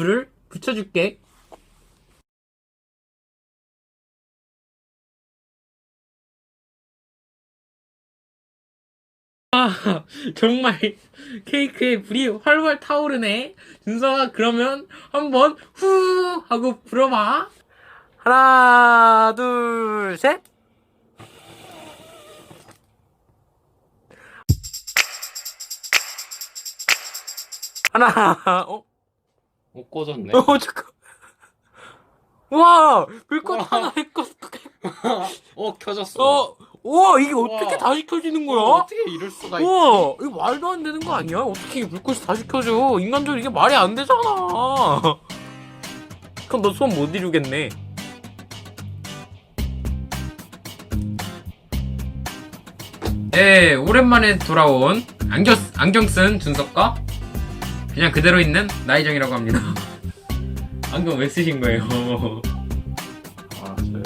불을 붙여줄게. 아, 정말 케이크에 불이 활활 타오르네. 준서가 그러면 한번 후 하고 불어봐. 하나, 둘, 셋. 하나, 어? 어, 꺼졌네. 어, 잠깐. 와, 불꽃 와. 하나 했고, 어, 켜졌어. 어, 와, 이게 어떻게 와. 다시 켜지는 거야? 어, 어떻게 이럴 수가 있지? 우와, 이거 말도 안 되는 거 아니야? 어떻게 불꽃이 다시 켜져? 인간적으로 이게 말이 안 되잖아. 그럼 너 소원 못 이루겠네. 네, 오랜만에 돌아온 안경, 안경 쓴 준석과 그냥 그대로 있는 나이정이라고 합니다. 안경 왜 쓰신 거예요? 아, 저요?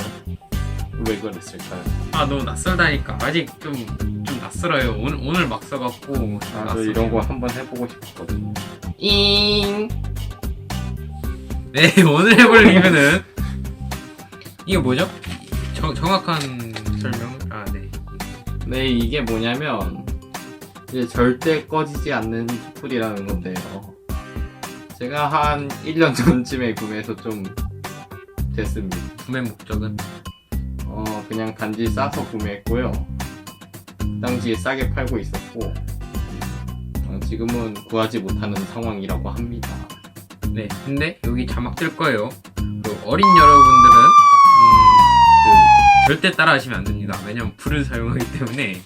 왜 그랬을까요? 아, 너무 낯설다니까. 아직 좀, 좀 낯설어요. 오늘, 오늘 막 써갖고. 아, 저 이런 거 한번 해보고 싶었거든요. 잉. 네, 오늘 해볼 리뷰는 이게 뭐죠? 정, 정확한 설명? 아, 네. 네, 이게 뭐냐면, 이제 절대 꺼지지 않는 촛불이라는 건데요. 제가 한 1년 전쯤에 구매해서 좀 됐습니다. 구매 목적은 어, 그냥 단지 싸서 구매했고요. 그 당시에 싸게 팔고 있었고, 어, 지금은 구하지 못하는 상황이라고 합니다. 네. 근데 여기 자막 뜰 거예요. 그 어린 여러분들은 음, 그 절대 따라 하시면 안 됩니다. 왜냐면 불을 사용하기 때문에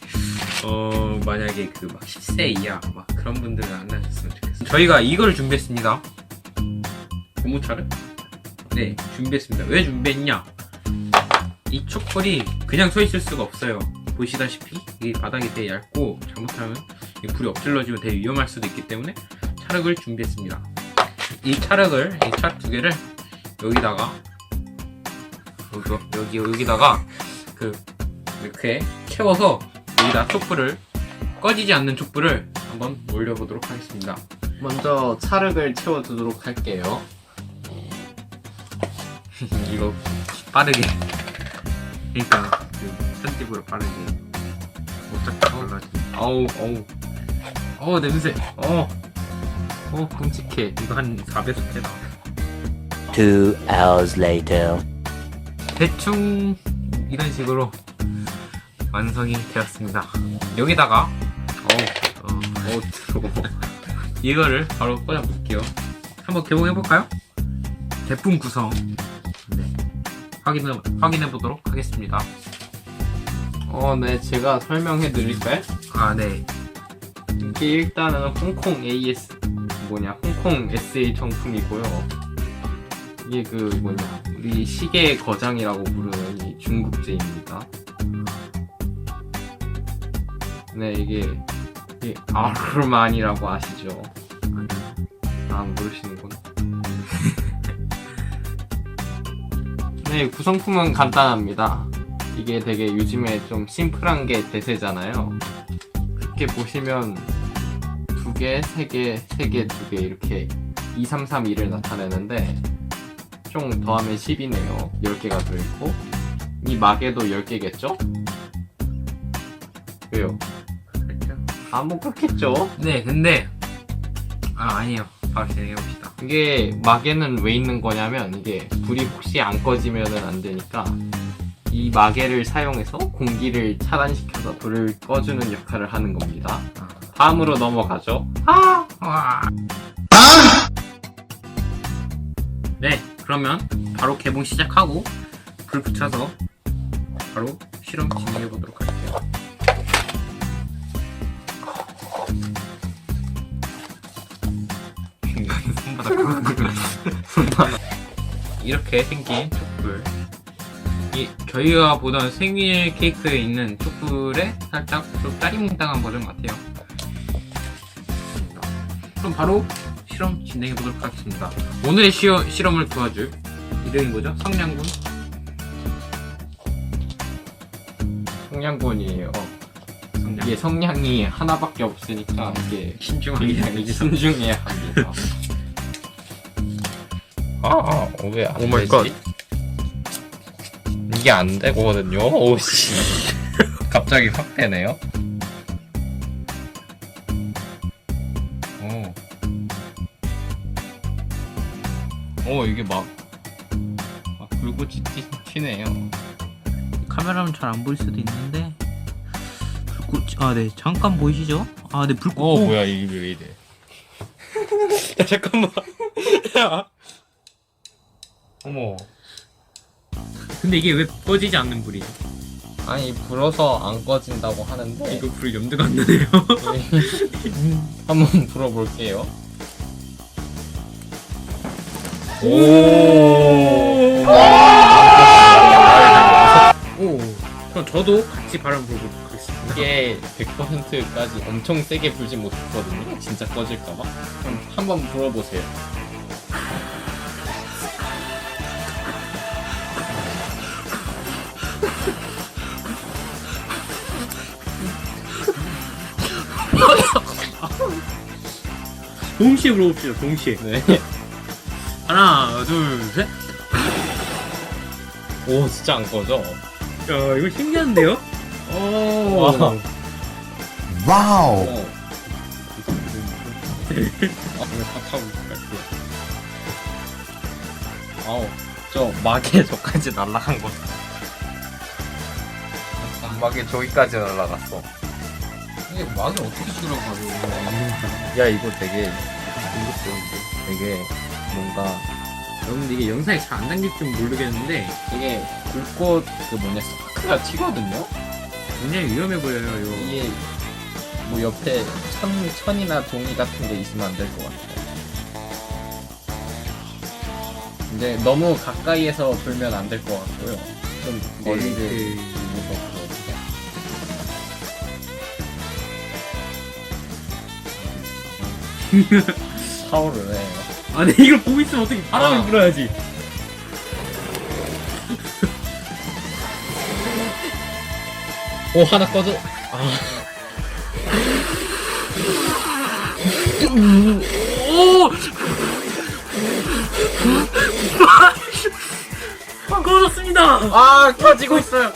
어 만약에 그 막 10세 이하 막 그런 분들은 안 하셨으면 좋겠어요. 저희가 이걸 준비했습니다. 고무차를 네 준비했습니다. 왜 준비했냐? 이 촛불이 그냥 서 있을 수가 없어요. 보시다시피 이 바닥이 되게 얇고 잘못하면 이 불이 엎질러지면 되게 위험할 수도 있기 때문에 차력을 준비했습니다. 이 차력을 이차두 개를 여기다가 여기 여기 여기다가 그 이렇게 채워서 여기다 촛불을 꺼지지 않는 촛불을 한번 올려보도록 하겠습니다. 먼저 차륵을 채워두도록 할게요. 이거 빠르게 그러니까 그 편집으로 빠르게 어차피 몰라지. 아우, 어우, 어 냄새. 어. 어 끔찍해. 이거 한 4배속 되나? Two hours later. 대충 이런 식으로 완성이 되었습니다. 여기다가 어, 어, 어 들어 이거를 바로 꽂아 볼게요. 한번 개봉해 볼까요? 제품 구성 네. 확인해 확인해 보도록 하겠습니다. 어, 네, 제가 설명해 드릴까요? 아 네. 이게 일단은 홍콩 AS, 뭐냐, 홍콩 SA 정품이고요. 이게 그 뭐냐, 우리 시계 거장이라고 부르는 이 중국제입니다. 네, 이게, 이게 아르만이라고 아시죠? 아, 모르시는구나. 네, 구성품은 간단합니다. 이게 되게 요즘에 좀 심플한 게 대세잖아요. 이렇게 보시면 두 개, 세 개, 세 개, 두 개 이렇게 2, 3, 3, 2를 나타내는데 총 더하면 10이네요. 10개가 들어있고 이 마개도 10개겠죠? 왜요? 아, 뭐 그렇겠죠. 네 근데 아 아니에요. 바로 진행해 봅시다. 이게 마개는 왜 있는 거냐면 이게 불이 혹시 안 꺼지면은 안 되니까 이 마개를 사용해서 공기를 차단시켜서 불을 꺼주는 역할을 하는 겁니다. 다음으로 넘어가죠. 아! 와. 네, 그러면 바로 개봉 시작하고 불 붙여서 바로 실험 진행해 보도록 할게요. 이렇게 생긴 촛불. 이 저희가 보던 생일 케이크에 있는 촛불에 살짝 좀 짜리몽땅한 버전 같아요. 그럼 바로 실험 진행해 보도록 하겠습니다. 오늘의 시어, 실험을 도와줄 이름이 뭐죠? 성냥군? 성냥군이에요. 성냥. 이게 성냥이 하나밖에 없으니까 이게 신중하게. 신중해야 합니다. 아, 왜안 오 마이 되지? 갓. 이게 안 되거든요. 오씨. 갑자기 확 되네요. 오. 오, 이게 막, 막 불꽃이 튀, 튀네요. 카메라는 잘안 보일 수도 있는데 불꽃 아네 잠깐 보이시죠? 아네 불꽃 오, 뭐야, 이게 왜 이래. 야, 잠깐만. 야. 어머. 근데 이게 왜 꺼지지 않는 불이죠? 아니, 불어서 안 꺼진다고 하는데. 이거 불 염두가 안 나네요. 한번 불어볼게요. 오. 오. 그럼 저도 같이 바람 불고 가겠습니다. 이게 100%까지 엄청 세게 불지 못했거든요. 진짜 꺼질까봐. 그럼 한번 불어보세요. 동시에 불어봅시다. 동시에. 네. 하나, 둘, 셋. 오, 진짜 안 꺼져. 야, 이거 신기한데요? 오. 와. Wow. 어. 아, 오늘 다 타고 갈게요. 아우, 저 막에 저까지 날아간 거. 막에 저기까지 날아갔어. 이게 막이 어떻게 들어가요? 야, 이거 되게 궁금한데. 되게 뭔가 여러분들 이게 영상에 잘안 담길 줄 모르겠는데 이게 불꽃 그 뭐냐 스파크가 튀거든요. 굉장히 위험해 보여요. 이거. 이게 뭐 옆에 천 천이나 종이 같은 게 있으면 안 될 것 같아요. 근데 너무 가까이에서 불면 안 될 것 같고요. 좀 네. 두고 서 그러는데. 타오르네요. 아니 이걸 보고 있으면 어떻게 바람을 아. 불어야지. 오 하나 꺼져. 오! 아, 꺼졌습니다. 아 켜지고 있어요.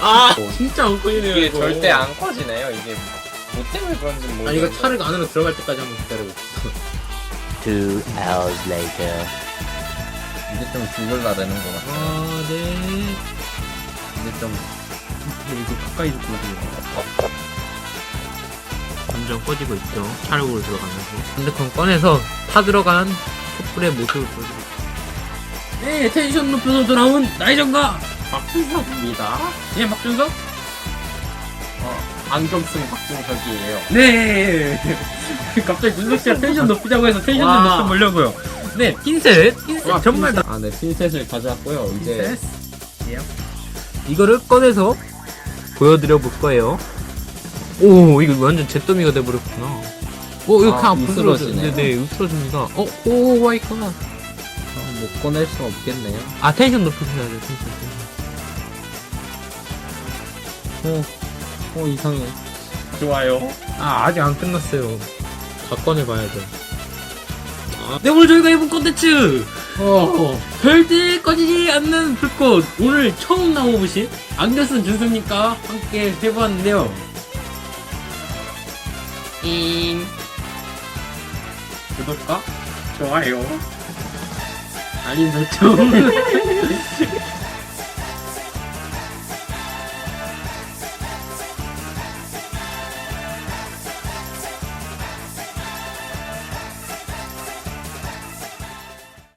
아, 진짜 안 꺼지네요. 이게 이거. 절대 안 꺼지네요. 이게 뭐 때문에 그런지 모르겠는데. 아니 이거 차를 안으로 들어갈 때까지 한번 기다리고 있어. Two hours later. 이제 좀 죽을라 되는 것 같아요. 아, 네. 이제 좀 이거 가까이서 보여드려요. 점점 꺼지고 있죠 차력으로 들어가면서 핸드폰 꺼내서 타 들어간 촛불의 모습을 보여드릴게요 네, 텐션 높여서 돌아온 나의 정가. 박준석입니다. 예, 박준석. 어, 안경 쓴 박준석이에요. 네. 갑자기 준석 씨가 텐션 높이자고 해서 텐션 좀 와. 높여보려고요. 네, 핀셋. 핀셋 정말 다. 아, 네, 핀셋을 가져왔고요. 이제 이거를 꺼내서 보여드려 볼 거예요 오 이거 완전 잿더미가 돼버렸구나 오 이거 아, 그냥 부스러져 으스러지네요. 네 네 으스러집니다 어? 오 마이 갓 어, 못 꺼낼 수 없겠네요. 아 텐션 높여줘야 돼 텐션 텐션 어, 이상해. 좋아요. 아 아직 안 끝났어요 다 꺼내봐야죠 네, 오늘 저희가 해본 콘텐츠. 어, 절대 꺼지지 않는 불꽃. 오늘 처음 나와보신 안경 쓴 준석님과 함께 해보았는데요. 잉. 구독과 좋아요. 알림 설정.